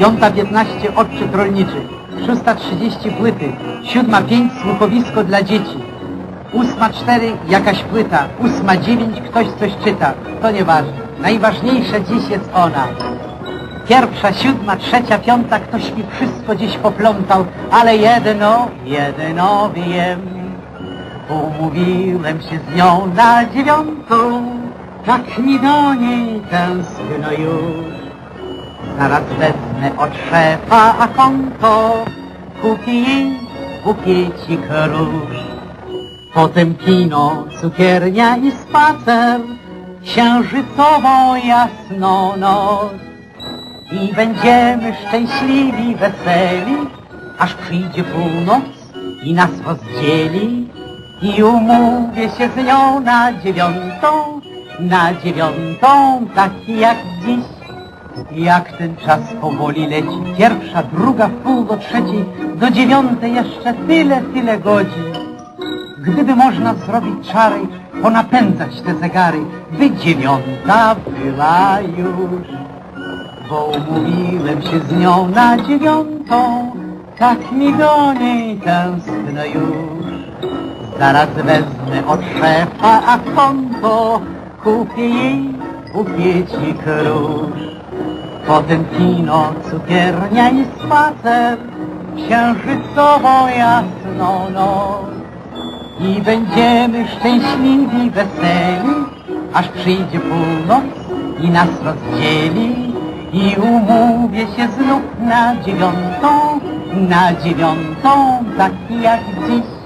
piąta 15 odczyt rolniczy, szósta 30 płyty, siódma 5 słuchowisko dla dzieci, ósma 4 jakaś płyta, ósma 9 ktoś coś czyta. To nieważne. Najważniejsza dziś jest ona. Pierwsza, siódma, trzecia, piąta, ktoś mi wszystko dziś poplątał, ale jedno, jedno wiem. Umówiłem się z nią na dziewiątą, tak mi do niej tęskno już. Zaraz wezmę od szefa a konto, kupię jej bukiecik róż. Potem kino, cukiernia i spacer, księżycową jasną noc. I będziemy szczęśliwi, weseli, aż przyjdzie północ i nas rozdzieli. I umówię się z nią na dziewiątą, na dziewiątą, taki jak dziś. Jak ten czas powoli leci, pierwsza, druga, w pół do trzeciej, do dziewiątej jeszcze tyle, tyle godzin. Gdyby można zrobić czary, ponapędzać te zegary, by dziewiąta była już. Bo umówiłem się z nią na dziewiątą, tak mi do niej tęskno już. Zaraz wezmę od szefa a konto, kupię jej bukiecik róż. Potem kino, cukiernia i spacer, księżycową jasną noc. I będziemy szczęśliwi, weseli, aż przyjdzie północ i nas rozdzieli. I umówię się znów na dziewiątą, na dziewiątą, taki jak dziś.